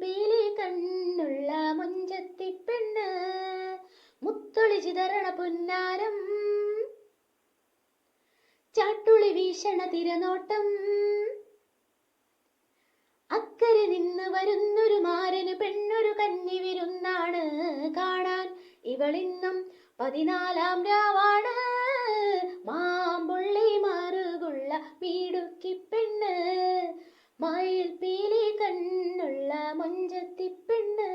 പീലി കണ്ണുള്ള മുഞ്ചത്തി പെണ്ണ് മുത്തൊളി ചിതറണ പുന്നാരം. ചാട്ടുളി വീഷണ തിരനോട്ടം. അക്കരെ നിന്ന് വരുന്നൊരു മാരന് പെണ്ണൊരു കന്നി വിരുന്നാണ്. കാണാൻ ഇവളിന്നും പതിനാലാം രാവാണ്. മാമ്പുള്ളി മാറുകുള്ള പീടുക്കി പെണ്ണ് മയിൽ പീ കൊഞ്ചത്തിപ്പെണ്ണ്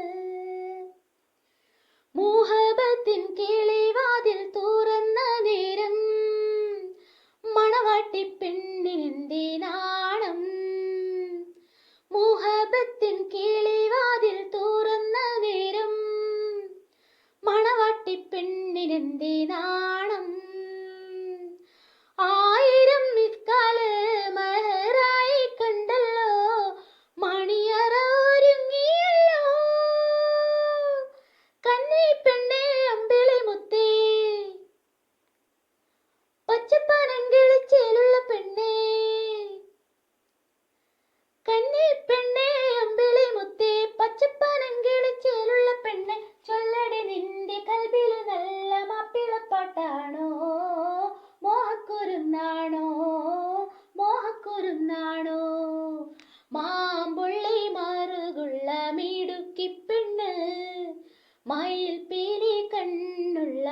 മോഹബത്തിൻ കിളിവാതിൽ തുറന്ന നേരം മണവാട്ടി പെണ്ണിനെന്തേ നാണം മോഹബത്തിൻ കിളിവാതിൽ തുറന്ന നേരം മണവാട്ടി പെണ്ണിനെന്തേ നാണം കഷ്ടപ്പാട്ടാണോ? മോഹക്കുരുന്നാണോ? മോഹക്കുരുന്നാണോ? മാമ്പുള്ളി മാറുകുള്ള മിടുക്കി പെണ്ണ് മയിൽ പീലി കണ്ണുള്ള